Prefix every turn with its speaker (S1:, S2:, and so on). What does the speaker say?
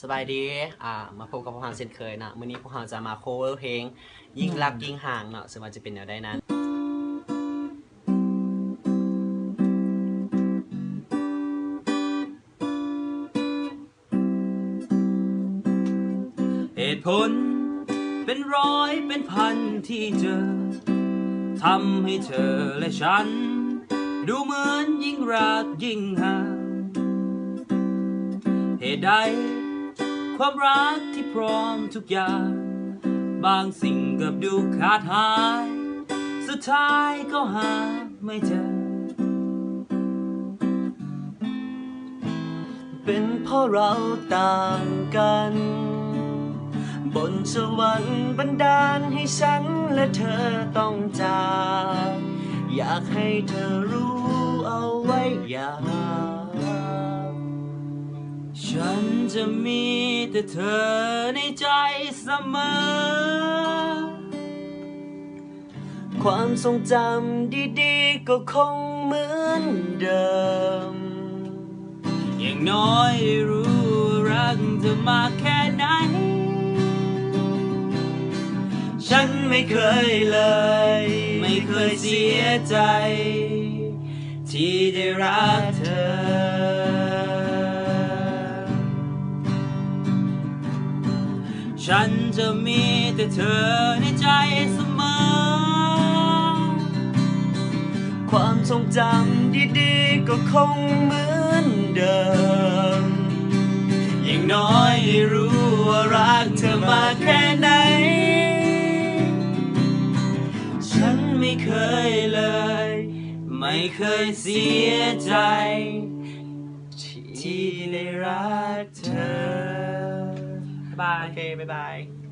S1: สบายดี อ่า มาพบกับพวกเราเช่นเคยนะมื้อนี้พวกเราจะมา cover เพลง ยิ่งรักยิ่งห่างเนาะซึ่งมันจะเป็นแนวได้นั้น
S2: เหตุผลเป็นร้อยเป็นพันที่เจอทำให้เธอและฉัน ดูเหมือนยิ่งรักยิ่งห่างเหตุใด ความรักที่พร้อมทุกอย่าง บางสิ่งกับดูขาดหาย สุดท้ายก็หาไม่เจอ
S1: เป็นเพราะเราต่างกัน บนสวรรค์บันดาลให้ฉันและเธอต้องจากอยากให้เธอรู้เอาไว้อย่า
S2: ฉัน จะมีแต่เธอในใจเสมอ
S1: ความทรงจำดีๆ ก็คงเหมือนเดิม
S2: อย่างน้อยรู้รักเธอมากแค่ไหน
S1: ฉันไม่เคยเลย
S2: ไม่เคยเสียใจ ที่ได้รักเธอ ฉันจะมีแต่เธอในใจเสมอ
S1: ความทรงจำดีๆก็คงเหมือนเดิม
S2: อย่างน้อยได้รู้ว่ารักเธอมากแค่ไหน ฉันไม่เคยเลย ไม่เคยเสียใจ ที่ได้รักเธอ
S1: บาย โอเค บ๊ายบาย